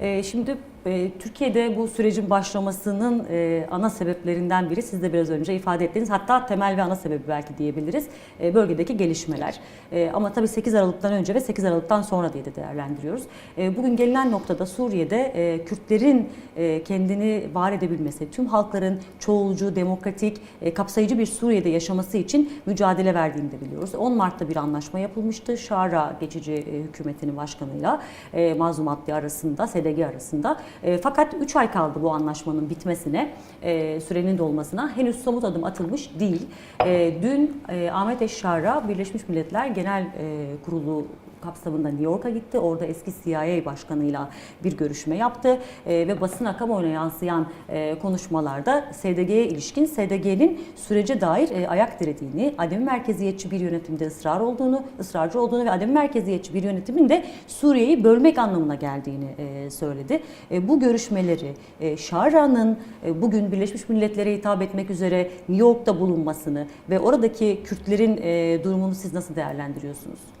Ee, Şimdi e, Türkiye'de bu sürecin başlamasının e, ana sebeplerinden biri siz de biraz önce ifade ettiğiniz hatta temel ve ana sebebi belki diyebiliriz e, bölgedeki gelişmeler. E, Ama tabii 8 Aralık'tan önce ve 8 Aralık'tan sonra diye de değerlendiriyoruz. E, Bugün gelinen noktada Suriye'de e, Kürtlerin e, kendini var edebilmesi, tüm halkların çoğulcu, demokratik, e, kapsayıcı bir Suriye'de yaşaması için mücadele verdiğini de biliyoruz. 10 Mart'ta bir anlaşma yapılmıştı. Şara geçici e, hükümetinin başkanıyla e, Mazlum Adli arasında, SDG arasında. E, fakat 3 ay kaldı bu anlaşmanın bitmesine, e, sürenin dolmasına. Henüz somut adım atılmış değil. E, dün e, Ahmet Eşşara Birleşmiş Milletler Genel e, Kurulu kapsamında New York'a gitti. Orada eski CIA başkanıyla bir görüşme yaptı E, ve basına kamuoyuna yansıyan e, konuşmalarda SDG'ye ilişkin SDG'nin sürece dair e, ayak dirediğini, ademi merkeziyetçi bir yönetimde ısrar olduğunu, ısrarcı olduğunu ve ademi merkeziyetçi bir yönetimin de Suriye'yi bölmek anlamına geldiğini e, söyledi. E, bu görüşmeleri e, Şara'nın e, bugün Birleşmiş Milletler'e hitap etmek üzere New York'ta bulunmasını ve oradaki Kürtlerin e, durumunu siz nasıl değerlendiriyorsunuz?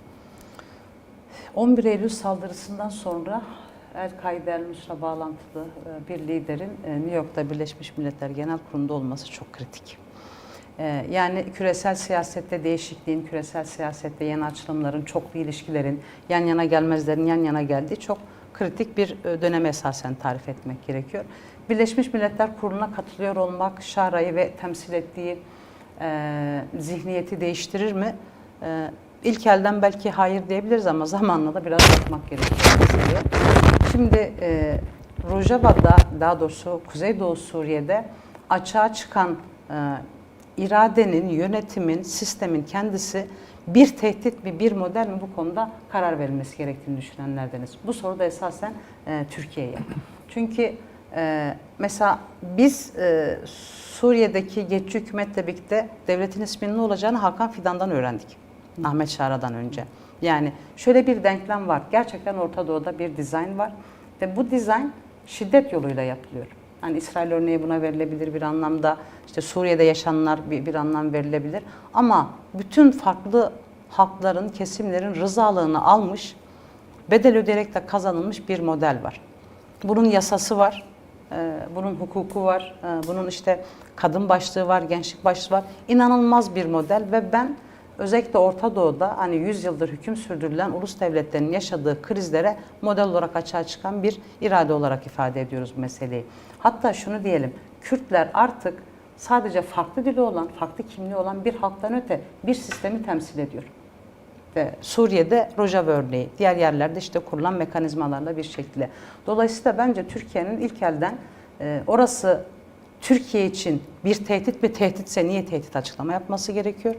11 Eylül saldırısından sonra El-Kaide El-Nusra bağlantılı e, bir liderin e, New York'ta Birleşmiş Milletler Genel Kurulu'nda olması çok kritik. E, Yani küresel siyasette değişikliğin, küresel siyasette yeni açılımların, çoklu ilişkilerin, yan yana gelmezlerin yan yana geldiği çok kritik bir döneme esasen tarif etmek gerekiyor. Birleşmiş Milletler Kurulu'na katılıyor olmak, Şara'yı ve temsil ettiği e, zihniyeti değiştirir mi? E, İlk elden belki hayır diyebiliriz ama zamanla da biraz bakmak gerekiyor. Şimdi e, Rojava'da daha doğrusu Kuzeydoğu Suriye'de açığa çıkan e, iradenin, yönetimin, sistemin kendisi bir tehdit mi, bir model mi bu konuda karar verilmesi gerektiğini düşünenlerdeniz. Bu soru da esasen e, Türkiye'ye. Çünkü e, mesela biz e, Suriye'deki geçici hükümetle birlikte devletin isminin ne olacağını Hakan Fidan'dan öğrendik. Ahmet Şara'dan önce. Yani şöyle bir denklem var. Gerçekten Orta Doğu'da bir dizayn var ve bu dizayn şiddet yoluyla yapılıyor. Hani İsrail örneği buna verilebilir bir anlamda. İşte Suriye'de yaşananlar bir, bir anlam verilebilir. Ama bütün farklı halkların, kesimlerin rızalığını almış, bedel ödeyerek de kazanılmış bir model var. Bunun yasası var, e, bunun hukuku var, e, bunun işte kadın başlığı var, gençlik başlığı var. İnanılmaz bir model ve ben özellikle Orta Doğu'da hani 100 yıldır hüküm sürdürülen ulus devletlerinin yaşadığı krizlere model olarak açığa çıkan bir irade olarak ifade ediyoruz bu meseleyi. Hatta şunu diyelim, Kürtler artık sadece farklı dili olan, farklı kimliği olan bir halktan öte bir sistemi temsil ediyor. Ve Suriye'de Rojava örneği, diğer yerlerde işte kurulan mekanizmalarla bir şekilde. Dolayısıyla bence Türkiye'nin ilk elden e, orası Türkiye için bir tehdit bir tehditse niye tehdit açıklama yapması gerekiyor?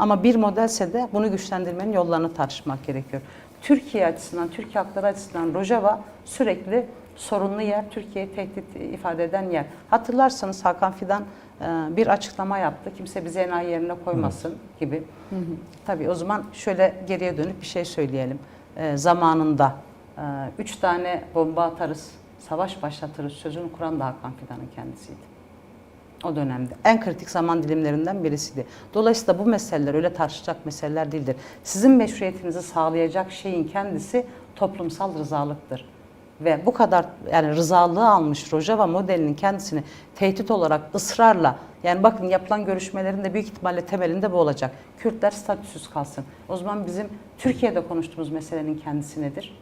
Ama bir modelse de bunu güçlendirmenin yollarını tartışmak gerekiyor. Türkiye açısından, Türkiye hakları açısından Rojava sürekli sorunlu yer, Türkiye'yi tehdit ifade eden yer. Hatırlarsanız Hakan Fidan e, bir açıklama yaptı. Kimse bizi enayi yerine koymasın gibi. Tabii o zaman şöyle geriye dönüp bir şey söyleyelim. E, Zamanında e, üç tane bomba atarız, savaş başlatırız sözünü kuran da Hakan Fidan'ın kendisiydi. O dönemde. En kritik zaman dilimlerinden birisiydi. Dolayısıyla bu meseleler öyle tartışacak meseleler değildir. Sizin meşruiyetinizi sağlayacak şeyin kendisi toplumsal rızalıktır. Ve bu kadar yani rızalığı almış Rojava modelinin kendisini tehdit olarak ısrarla yani bakın yapılan görüşmelerin de büyük ihtimalle temelinde bu olacak. Kürtler statüsüz kalsın. O zaman bizim Türkiye'de konuştuğumuz meselenin kendisi nedir?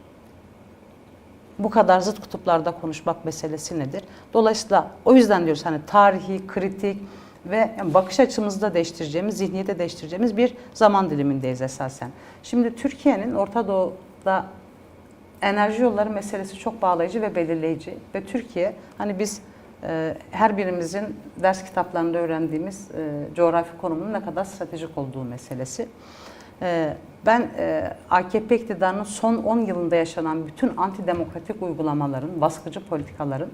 Bu kadar zıt kutuplarda konuşmak meselesi nedir? Dolayısıyla o yüzden diyoruz hani tarihi, kritik ve bakış açımızı da değiştireceğimiz, zihniyeti değiştireceğimiz bir zaman dilimindeyiz esasen. Şimdi Türkiye'nin Orta Doğu'da enerji yolları meselesi çok bağlayıcı ve belirleyici ve Türkiye hani biz e, her birimizin ders kitaplarında öğrendiğimiz e, coğrafi konumunun ne kadar stratejik olduğu meselesi. E, ben e, AKP iktidarının son 10 yılında yaşanan bütün antidemokratik uygulamaların, baskıcı politikaların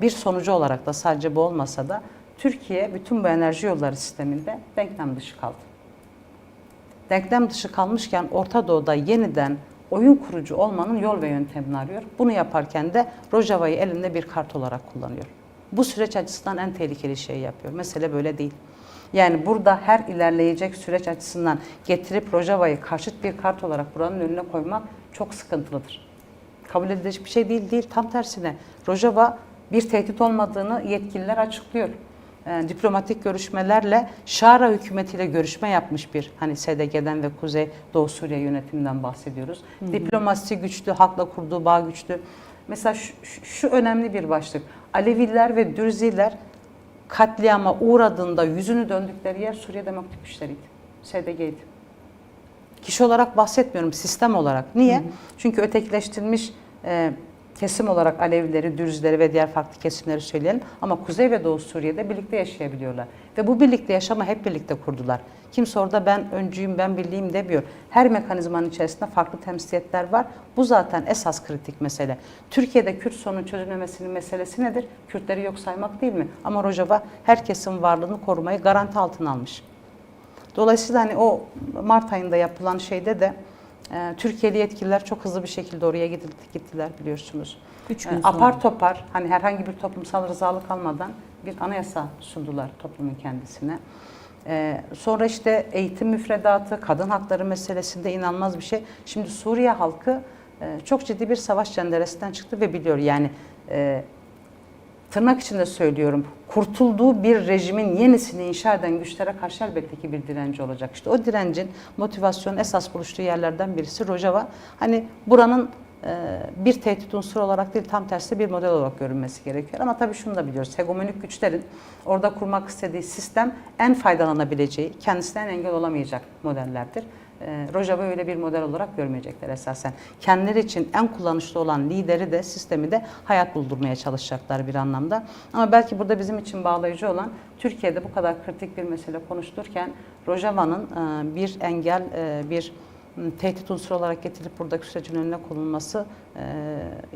bir sonucu olarak da sadece bu olmasa da Türkiye bütün bu enerji yolları sisteminde denklem dışı kaldı. Denklem dışı kalmışken Orta Doğu'da yeniden oyun kurucu olmanın yol ve yöntemini arıyor. Bunu yaparken de Rojava'yı elinde bir kart olarak kullanıyor. Bu süreç açısından en tehlikeli şeyi yapıyor. Mesele böyle değil. Yani burada her ilerleyecek süreç açısından getirip Rojava'yı karşıt bir kart olarak buranın önüne koymak çok sıkıntılıdır. kabul edilecek bir şey değil değil tam tersine. Rojava bir tehdit olmadığını yetkililer açıklıyor. E, diplomatik görüşmelerle Şara hükümetiyle görüşme yapmış bir hani SDG'den ve Kuzey Doğu Suriye yönetiminden bahsediyoruz. Diplomasi güçlü, halkla kurduğu bağ güçlü. Mesela şu- şu önemli bir başlık. Aleviler ve Dürziler katliama uğradığında yüzünü döndükleri yer Suriye Demokratik Güçleriydi. SDG'ydi. Kişi olarak bahsetmiyorum, sistem olarak. Niye? Çünkü ötekileştirilmiş e, kesim olarak Alevileri, Dürzileri ve diğer farklı kesimleri söyleyelim. Ama Kuzey ve Doğu Suriye'de birlikte yaşayabiliyorlar. Ve bu birlikte yaşama hep birlikte kurdular. Kimse orada ben öncüyüm, ben birliğim demiyor. Her mekanizmanın içerisinde farklı temsiliyetler var. Bu zaten esas kritik mesele. Türkiye'de Kürt sorunun çözülmemesinin meselesi nedir? Kürtleri yok saymak değil mi? Ama Rojava herkesin varlığını korumayı garanti altına almış. Dolayısıyla hani o Mart ayında yapılan şeyde de Türkiye'li yetkililer çok hızlı bir şekilde oraya gittiler biliyorsunuz. Üç E, gün sonra. apar topar hani herhangi bir toplumsal rızalık almadan bir anayasa sundular toplumun kendisine. E, sonra işte eğitim müfredatı, kadın hakları meselesinde inanılmaz bir şey. Şimdi Suriye halkı e, çok ciddi bir savaş cenderesinden çıktı ve biliyor yani e, tırnak içinde söylüyorum, kurtulduğu bir rejimin yenisini inşa eden güçlere karşı elbette ki bir direnci olacak. İşte o direncin motivasyon esas buluştuğu yerlerden birisi Rojava. Hani buranın e, bir tehdit unsuru olarak değil tam tersi bir model olarak görünmesi gerekiyor. Ama tabii şunu da biliyoruz. Hegemonik güçlerin orada kurmak istediği sistem en faydalanabileceği, kendisine en engel olamayacak modellerdir. E, Rojava öyle bir model olarak görmeyecekler esasen. Kendileri için en kullanışlı olan lideri de sistemi de hayat buldurmaya çalışacaklar bir anlamda. Ama belki burada bizim için bağlayıcı olan Türkiye'de bu kadar kritik bir mesele konuşulurken Rojava'nın e, bir engel, e, bir tehdit unsuru olarak getirilip buradaki sürecin önüne konulması e,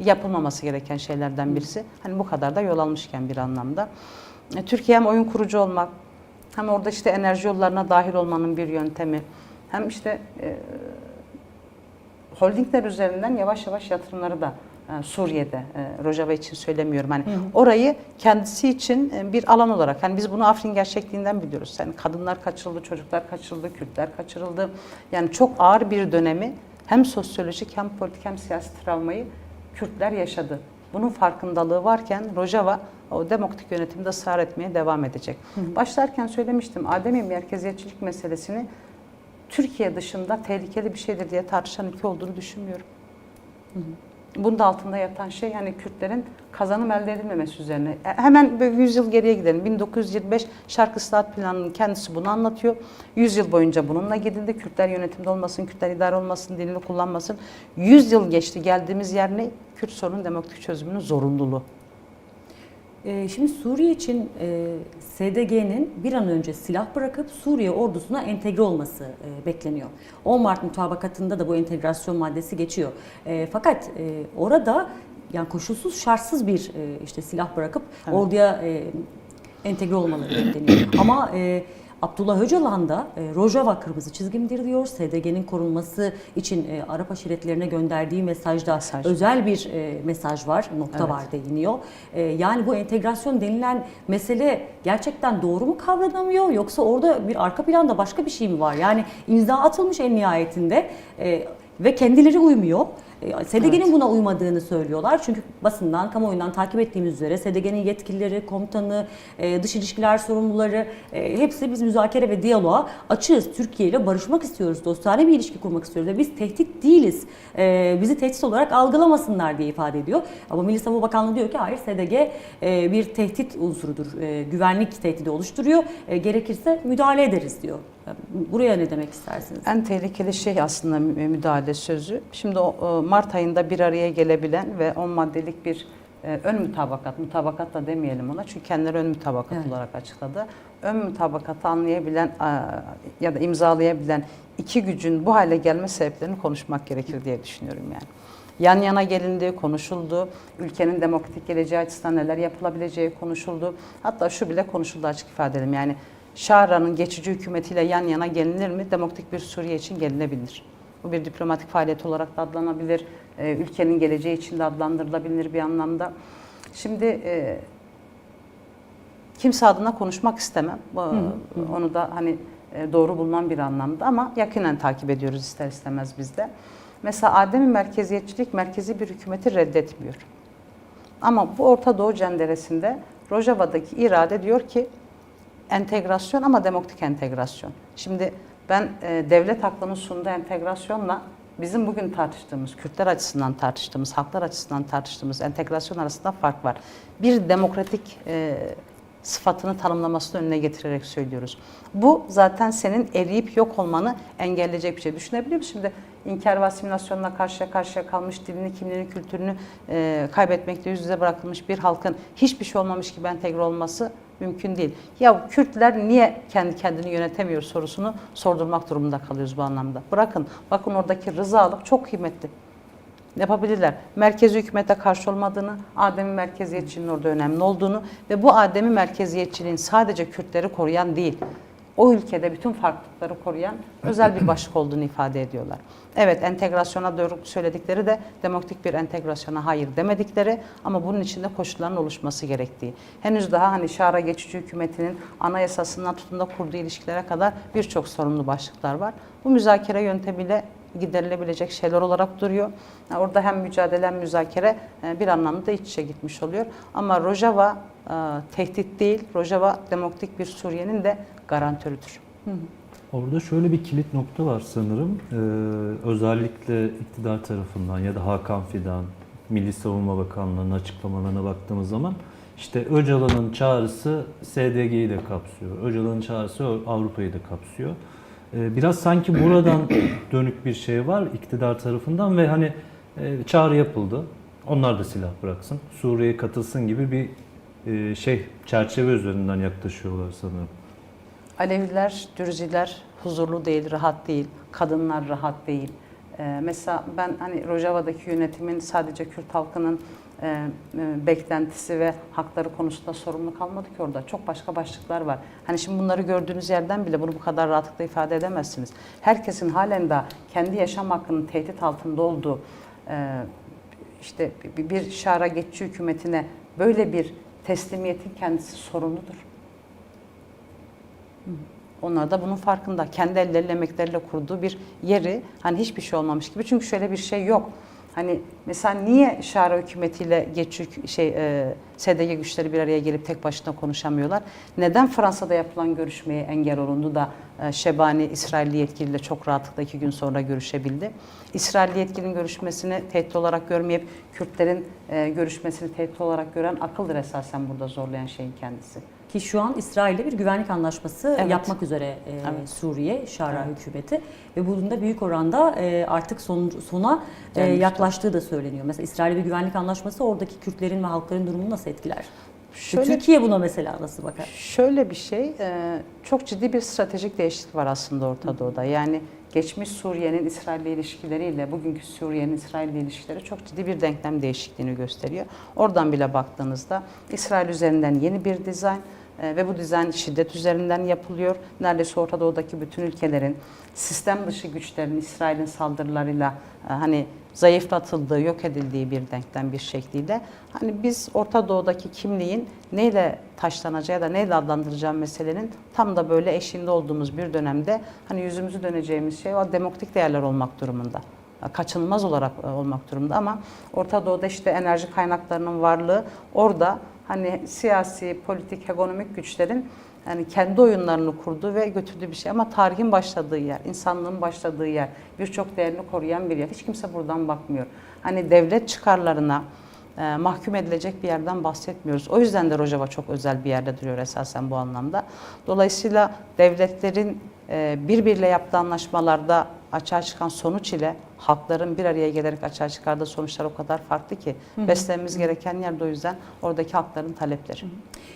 yapılmaması gereken şeylerden birisi. Hani bu kadar da yol almışken bir anlamda. E, Türkiye hem oyun kurucu olmak hem orada işte enerji yollarına dahil olmanın bir yöntemi hem işte e, holdingler üzerinden yavaş yavaş yatırımları da e, Suriye'de, e, Rojava için söylemiyorum. Hani orayı kendisi için e, bir alan olarak, hani biz bunu Afrin gerçekliğinden biliyoruz. Yani kadınlar kaçırıldı, çocuklar kaçırıldı, Kürtler kaçırıldı. Yani çok ağır bir dönemi hem sosyolojik hem politik hem siyasi travmayı Kürtler yaşadı. Bunun farkındalığı varken Rojava o demokratik yönetimde ısrar etmeye devam edecek. Başlarken söylemiştim Adem'in merkeziyetçilik meselesini Türkiye dışında tehlikeli bir şeydir diye tartışan ülke olduğunu düşünmüyorum. Bunun da altında yatan şey yani Kürtlerin kazanım elde edilmemesi üzerine. E, Hemen böyle 100 yıl geriye gidelim. 1925 Şarkı Islahat Planı'nın kendisi bunu anlatıyor. 100 yıl boyunca bununla gidildi. Kürtler yönetimde olmasın, Kürtler idare olmasın, dilini kullanmasın. 100 yıl geçti. Geldiğimiz yer ne? Kürt sorunun demokratik çözümünün zorunluluğu. Ee, Şimdi Suriye için e, SDG'nin bir an önce silah bırakıp Suriye ordusuna entegre olması e, bekleniyor. 10 Mart mutabakatında da bu entegrasyon maddesi geçiyor. E, Fakat orada yani koşulsuz şartsız bir işte silah bırakıp Evet. orduya entegre olmaları bekleniyor. Ama Abdullah Öcalan da e, Rojava kırmızı çizgimdir diyor. SDG'nin korunması için e, Arap aşiretlerine gönderdiği mesajda Mesaj. özel bir e, mesaj var, nokta Evet. var değiniyor. E, yani bu entegrasyon denilen mesele gerçekten doğru mu kavranamıyor yoksa orada bir arka planda başka bir şey mi var? Yani imza atılmış en nihayetinde e, ve kendileri uymuyor. E, SDG'nin Evet. buna uymadığını söylüyorlar. Çünkü basından, kamuoyundan takip ettiğimiz üzere SDG'nin yetkilileri, komutanı, e, dış ilişkiler sorumluları e, hepsi biz müzakere ve diyaloğa açığız. Türkiye ile barışmak istiyoruz, dostane bir ilişki kurmak istiyoruz ve biz tehdit değiliz. Bizi tehdit olarak algılamasınlar diye ifade ediyor. Ama Milli Savunma Bakanlığı diyor ki hayır SDG e, bir tehdit unsurudur. Güvenlik tehdidi oluşturuyor. Gerekirse müdahale ederiz diyor. Buraya ne demek istersiniz? En tehlikeli şey aslında mü- müdahale sözü. Şimdi o e, Mart ayında bir araya gelebilen ve 10 maddelik bir e, ön mütabakat, mutabakat da demeyelim ona çünkü kendileri ön mutabakat Evet. olarak açıkladı. Ön mutabakatı anlayabilen ya da imzalayabilen iki gücün bu hale gelme sebeplerini konuşmak gerekir diye düşünüyorum yani. Yan yana gelindi, konuşuldu. Ülkenin demokratik geleceği açısından neler yapılabileceği konuşuldu. Hatta şu bile konuşuldu açık ifade edelim. Yani Şara'nın geçici hükümetiyle yan yana gelinir mi? Demokratik bir Suriye için gelinebilir. Bu bir diplomatik faaliyet olarak da adlanabilir. Ee, ülkenin geleceği için de adlandırılabilir bir anlamda. Şimdi e, kimse adına konuşmak istemem. Bu- Onu da hani e, doğru bulunan bir anlamda ama yakinen takip ediyoruz ister istemez biz de. Mesela ademi merkeziyetçilik merkezi bir hükümeti reddetmiyor. Ama bu Orta Doğu cenderesinde Rojava'daki irade diyor ki entegrasyon ama demokratik entegrasyon. Şimdi ben e, devlet aklının sunduğu entegrasyonla bizim bugün tartıştığımız, Kürtler açısından tartıştığımız, halklar açısından tartıştığımız entegrasyon arasında fark var. Bir demokratik e, sıfatını tanımlamasını önüne getirerek söylüyoruz. Bu zaten senin eriyip yok olmanı engelleyecek bir şey. Düşünebiliyor musun? Şimdi inkar ve asimilasyonla karşıya karşıya kalmış, dilini, kimliğini, kültürünü e, kaybetmekte yüz yüze bırakılmış bir halkın hiçbir şey olmamış gibi entegre olması mümkün değil. Ya Kürtler niye kendi kendini yönetemiyor sorusunu sordurmak durumunda kalıyoruz bu anlamda. Bırakın, bakın oradaki rızalık çok kıymetli. Yapabilirler. Merkezi hükümete karşı olmadığını, ademi merkeziyetçiliğin orada önemli olduğunu ve bu ademi merkeziyetçiliğin sadece Kürtleri koruyan değil, o ülkede bütün farklılıkları koruyan özel bir başlık olduğunu ifade ediyorlar. Evet entegrasyona doğru söyledikleri de demokratik bir entegrasyona hayır demedikleri ama bunun içinde koşulların oluşması gerektiği. Henüz daha hani Şara geçici hükümetinin anayasasından tutun da kurduğu ilişkilere kadar birçok sorunlu başlıklar var. Bu müzakere yöntemiyle giderilebilecek şeyler olarak duruyor. Orada hem mücadele hem müzakere e, bir anlamda iç içe gitmiş oluyor. Ama Rojava e, tehdit değil, Rojava demokratik bir Suriye'nin de garantörüdür. Orada şöyle bir kilit nokta var sanırım. Ee, özellikle iktidar tarafından ya da Hakan Fidan, Milli Savunma Bakanlığı'nın açıklamalarına baktığımız zaman işte Öcalan'ın çağrısı SDG'yi de kapsıyor. Öcalan'ın çağrısı Avrupa'yı da kapsıyor. Ee, biraz sanki buradan dönük bir şey var iktidar tarafından ve hani e, çağrı yapıldı. Onlar da silah bıraksın, Suriye'ye katılsın gibi bir e, şey çerçeve üzerinden yaklaşıyorlar sanırım. Aleviler, Dürziler huzurlu değil, rahat değil. Kadınlar rahat değil. Ee, mesela ben hani Rojava'daki yönetimin sadece Kürt halkının e, e, beklentisi ve hakları konusunda sorumlu kalmadı ki orada. Çok başka başlıklar var. Hani şimdi bunları gördüğünüz yerden bile bunu bu kadar rahatlıkla ifade edemezsiniz. Herkesin halen daha kendi yaşam hakkının tehdit altında olduğu e, işte bir- şara geçici hükümetine böyle bir teslimiyetin kendisi sorumludur. Onlar da bunun farkında. Kendi elleriyle emekleriyle kurduğu bir yeri hani hiçbir şey olmamış gibi. Çünkü şöyle bir şey yok. Hani mesela niye Şara hükümetiyle geçici şey e, SDG güçleri bir araya gelip tek başına konuşamıyorlar? Neden Fransa'da yapılan görüşmeye engel olundu da e, Şebani İsrailli yetkiliyle çok rahatlıkla iki gün sonra görüşebildi? İsrailli yetkilinin görüşmesini tehdit olarak görmeyip Kürtlerin e, görüşmesini tehdit olarak gören akıldır esasen burada zorlayan şeyin kendisi. Ki şu an İsrail'le bir güvenlik anlaşması Evet. yapmak üzere e, Evet. Suriye, Şara Evet. hükümeti ve bunun da büyük oranda e, artık son, sona e, yaklaştığı da söyleniyor. Mesela İsrail'le bir güvenlik anlaşması oradaki Kürtlerin ve halkların durumunu nasıl etkiler? Şöyle- Türkiye buna mesela nasıl bakar? Şöyle bir şey, e, çok ciddi bir stratejik değişiklik var aslında Orta Doğu'da. Yani geçmiş Suriye'nin İsrail'le ilişkileriyle bugünkü Suriye'nin İsrail'le ilişkileri çok ciddi bir denklem değişikliğini gösteriyor. Oradan bile baktığınızda İsrail üzerinden yeni bir dizayn ve bu dizayn şiddet üzerinden yapılıyor. Neredeyse Orta Doğu'daki bütün ülkelerin sistem dışı güçlerin İsrail'in saldırılarıyla e, hani zayıflatıldığı, yok edildiği bir denklem bir şekliyle hani biz Orta Doğu'daki kimliğin neyle taşlanacağı ya da neyle adlandıracağı meselenin tam da böyle eşiğinde olduğumuz bir dönemde hani yüzümüzü döneceğimiz şey o demokratik değerler olmak durumunda. Kaçınılmaz olarak e, olmak durumunda ama Orta Doğu'da işte enerji kaynaklarının varlığı orada hani siyasi, politik, ekonomik güçlerin yani kendi oyunlarını kurduğu ve götürdüğü bir şey ama tarihin başladığı yer, insanlığın başladığı yer, birçok değerini koruyan bir yer. Hiç kimse buradan bakmıyor. Hani devlet çıkarlarına e, mahkum edilecek bir yerden bahsetmiyoruz. O yüzden de Rojava çok özel bir yerde duruyor esasen bu anlamda. Dolayısıyla devletlerin e, birbiriyle yaptığı anlaşmalarda açığa çıkan sonuç ile halkların bir araya gelerek açığa çıkardığı sonuçlar o kadar farklı ki beslememiz gereken yer de o yüzden oradaki halkların talepleri.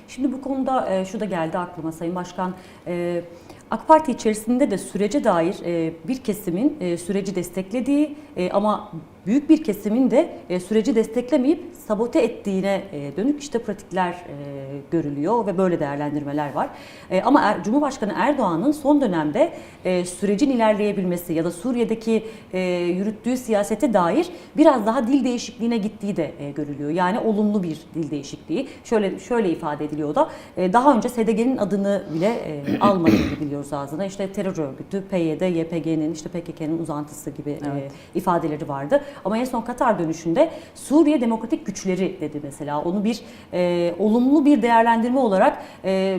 Şimdi bu konuda e, şu da geldi aklıma Sayın Başkan. E, AK Parti içerisinde de sürece dair e, bir kesimin e, süreci desteklediği e, ama büyük bir kesimin de e, süreci desteklemeyip sabote ettiğine e, dönük işte pratikler e, görülüyor ve böyle değerlendirmeler var. E, ama Er- Cumhurbaşkanı Erdoğan'ın son dönemde e, sürecin ilerleyebilmesi ya da Suriye'deki e, yürüttüğü siyasete dair biraz daha dil değişikliğine gittiği de e, görülüyor. Yani olumlu bir dil değişikliği. Şöyle şöyle ifade ediliyor da e, daha önce SDG'nin adını bile e, almadığını biliyoruz ağzına. İşte terör örgütü, PYD, YPG'nin, işte PKK'nın uzantısı gibi e, Evet. ifadeleri vardı. Ama en son Katar dönüşünde Suriye Demokratik Güçleri dedi mesela. Onu bir e, olumlu bir değerlendirme olarak e,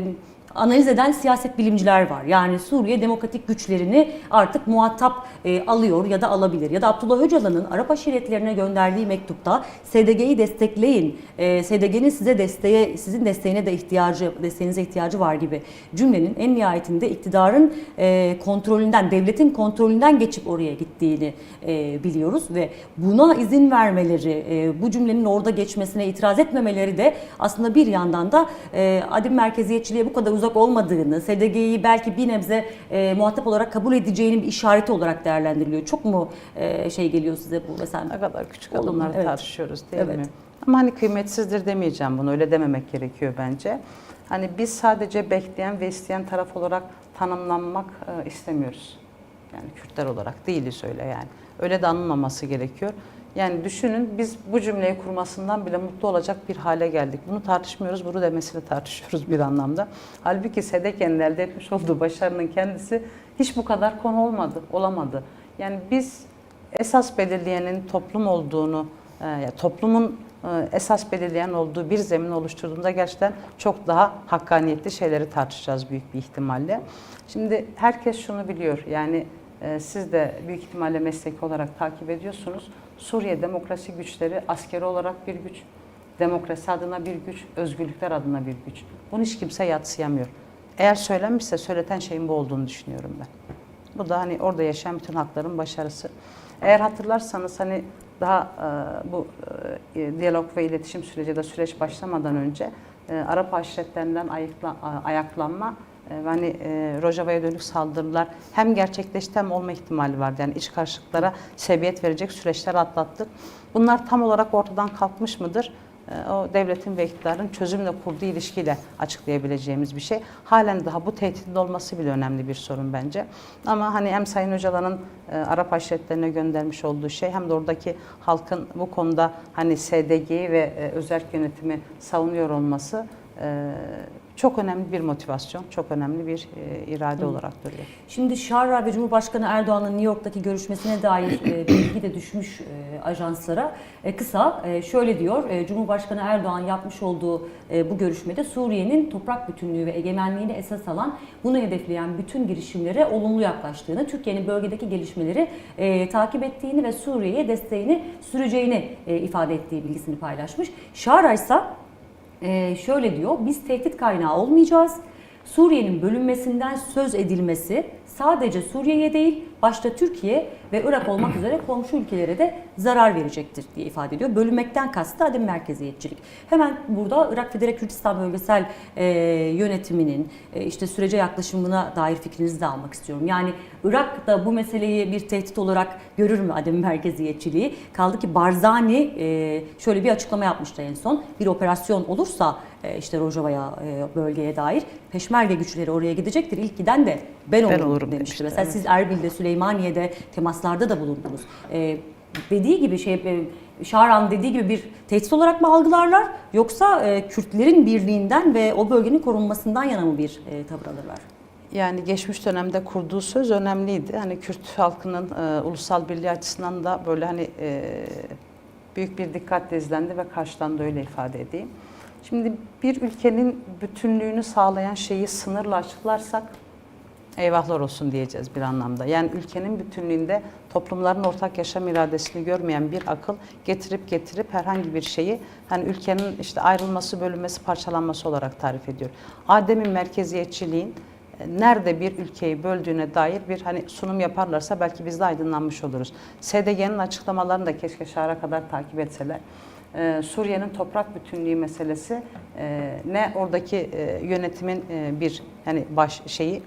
analiz eden siyaset bilimciler var. Yani Suriye demokratik güçlerini artık muhatap e, alıyor ya da alabilir. Ya da Abdullah Öcalan'ın Arap aşiretlerine gönderdiği mektupta SDG'yi destekleyin, e, SDG'nin size desteğe, sizin desteğine de ihtiyacı, desteğinize ihtiyacı var gibi cümlenin en nihayetinde iktidarın e, kontrolünden, devletin kontrolünden geçip oraya gittiğini e, biliyoruz ve buna izin vermeleri, e, bu cümlenin orada geçmesine itiraz etmemeleri de aslında bir yandan da e, adim merkeziyetçiliğe bu kadar uzak olmadığını, SDG'yi belki bir nebze e, muhatap olarak kabul edeceğinin bir işareti olarak değerlendiriliyor. Çok mu e, şey geliyor size bu mesela? Ne kadar küçük adımları evet. tartışıyoruz değil Evet. mi? Ama hani kıymetsizdir demeyeceğim bunu. Öyle dememek gerekiyor bence. Hani biz sadece bekleyen ve isteyen taraf olarak tanımlanmak e, istemiyoruz. Yani Kürtler olarak değiliz öyle yani. Öyle de anılmaması gerekiyor. Yani düşünün biz bu cümleyi kurmasından bile mutlu olacak bir hale geldik. Bunu tartışmıyoruz, bunu demesini tartışıyoruz bir anlamda. Halbuki SEDEK'in elde etmiş olduğu başarının kendisi hiç bu kadar konu olmadı, olamadı. Yani biz esas belirleyenin toplum olduğunu, e, toplumun e, esas belirleyen olduğu bir zemin oluşturduğunda gerçekten çok daha hakkaniyetli şeyleri tartışacağız büyük bir ihtimalle. Şimdi herkes şunu biliyor, yani e, siz de büyük ihtimalle mesleki olarak takip ediyorsunuz. Suriye demokrasi güçleri askeri olarak bir güç, demokrasi adına bir güç, özgürlükler adına bir güç. Bunu hiç kimse yatsıyamıyor. Eğer söylenmişse söyleten şeyin bu olduğunu düşünüyorum ben. Bu da hani orada yaşayan bütün hakların başarısı. Eğer hatırlarsanız hani daha e, bu e, diyalog ve iletişim süreci de süreç başlamadan önce e, Arap aşiretlerinden ayıkla, ayaklanma e, ve hani e, Rojava'ya dönük saldırılar hem gerçekleşti hem olma ihtimali vardı. Yani iç karışıklıklara sebebiyet verecek süreçler atlattık. Bunlar tam olarak ortadan kalkmış mıdır? E, o devletin ve iktidarın çözümle kurduğu ilişkiyle açıklayabileceğimiz bir şey. Halen daha bu tehditin olması bile önemli bir sorun bence. Ama hani hem Sayın Öcalan'ın e, Arap aşiretlerine göndermiş olduğu şey hem de oradaki halkın bu konuda hani SDG'yi ve e, özerk yönetimi savunuyor olması e, çok önemli bir motivasyon, çok önemli bir e, irade olarak duruyor. Şimdi Şarra ve Cumhurbaşkanı Erdoğan'ın New York'taki görüşmesine dair e, bilgi de düşmüş e, ajanslara. E, kısa e, şöyle diyor, e, Cumhurbaşkanı Erdoğan yapmış olduğu e, bu görüşmede Suriye'nin toprak bütünlüğü ve egemenliğini esas alan, bunu hedefleyen bütün girişimlere olumlu yaklaştığını, Türkiye'nin bölgedeki gelişmeleri e, takip ettiğini ve Suriye'ye desteğini süreceğini e, ifade ettiği bilgisini paylaşmış. Şarra ise ee, şöyle diyor, biz tehdit kaynağı olmayacağız. Suriye'nin bölünmesinden söz edilmesi sadece Suriye'ye değil, başta Türkiye ve Irak olmak üzere komşu ülkelere de zarar verecektir diye ifade ediyor. Bölünmekten kastı adım merkeziyetçilik. Hemen burada Irak Federe Kürdistan Bölgesel e, yönetiminin e, işte sürece yaklaşımına dair fikrinizi de almak istiyorum. Yani Irak da bu meseleyi bir tehdit olarak görür mü adım merkeziyetçiliği? Kaldı ki Barzani e, şöyle bir açıklama yapmıştı en son. Bir operasyon olursa e, işte Rojava'ya e, bölgeye dair peşmerge güçleri oraya gidecektir. İlk giden de ben olurum, olurum demişti. demişti, Mesela evet. siz Erbil'de, Süleymaniye'de temaslarda da bulundunuz. E, dediği gibi şey e, Şaran dediği gibi bir tehdit olarak mı algılarlar yoksa e, Kürtlerin birliğinden ve o bölgenin korunmasından yana mı bir e, tavır alırlar? Yani geçmiş dönemde kurduğu söz önemliydi. Hani Kürt halkının e, ulusal birliği açısından da böyle hani e, büyük bir dikkatle izlendi ve karşıdan da öyle ifade edeyim. Şimdi bir ülkenin bütünlüğünü sağlayan şeyi sınırla açıklarsak eyvahlar olsun diyeceğiz bir anlamda. Yani ülkenin bütünlüğünde toplumların ortak yaşam iradesini görmeyen bir akıl getirip getirip herhangi bir şeyi hani ülkenin işte ayrılması, bölünmesi, parçalanması olarak tarif ediyor. Adem'in merkeziyetçiliğin e, nerede bir ülkeyi böldüğüne dair bir hani sunum yaparlarsa belki biz de aydınlanmış oluruz. SDG'nin açıklamalarını da keşke şahara kadar takip etseler. Ee, Suriye'nin toprak bütünlüğü meselesi e, ne oradaki e, yönetimin e, bir yani baş şeyi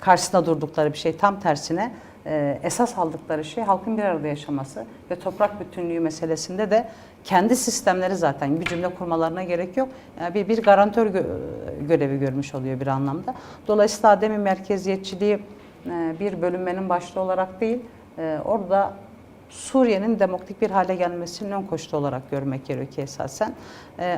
karşısında durdukları bir şey tam tersine e, esas aldıkları şey halkın bir arada yaşaması ve toprak bütünlüğü meselesinde de kendi sistemleri zaten bir cümle kurmalarına gerek yok. Yani bir, bir garantör gö- görevi görmüş oluyor bir anlamda. Dolayısıyla ademi merkeziyetçiliği e, bir bölünmenin başlığı olarak değil, e, orada Suriye'nin demokratik bir hale gelmesinin ön koşulu olarak görmek gerekiyor esasen.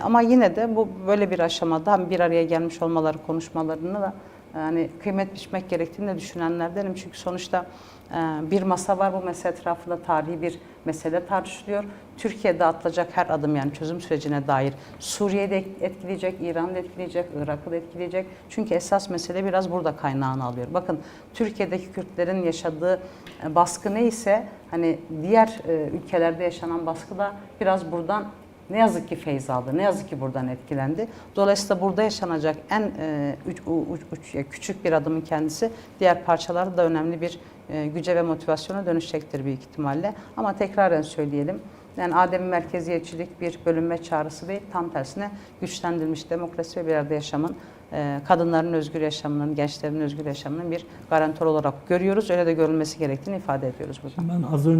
Ama yine de bu böyle bir aşamada bir araya gelmiş olmaları konuşmalarını da yani kıymet biçmek gerektiğini de düşünenlerdenim. Çünkü sonuçta e, bir masa var bu masa etrafında tarihi bir mesele tartışılıyor. Türkiye'de atılacak her adım yani çözüm sürecine dair Suriye'de etkileyecek, İran'da etkileyecek, Irak'ı da etkileyecek. Çünkü esas mesele biraz burada kaynağını alıyor. Bakın Türkiye'deki Kürtlerin yaşadığı e, baskı neyse hani diğer e, ülkelerde yaşanan baskı da biraz buradan ne yazık ki feyz aldı. Ne yazık ki buradan etkilendi. Dolayısıyla burada yaşanacak en e, uç, uç, uç- küçük bir adımın kendisi diğer parçalarda da önemli bir e, güce ve motivasyona dönüşecektir büyük ihtimalle. Ama tekraren söyleyelim. Yani ademi merkeziyetçilik bir bölünme çağrısı değil, tam tersine güçlendirilmiş demokrasi ve bir arada yaşamın, e, kadınların özgür yaşamının, gençlerin özgür yaşamının bir garantör olarak görüyoruz. Öyle de görülmesi gerektiğini ifade ediyoruz burada. Ben az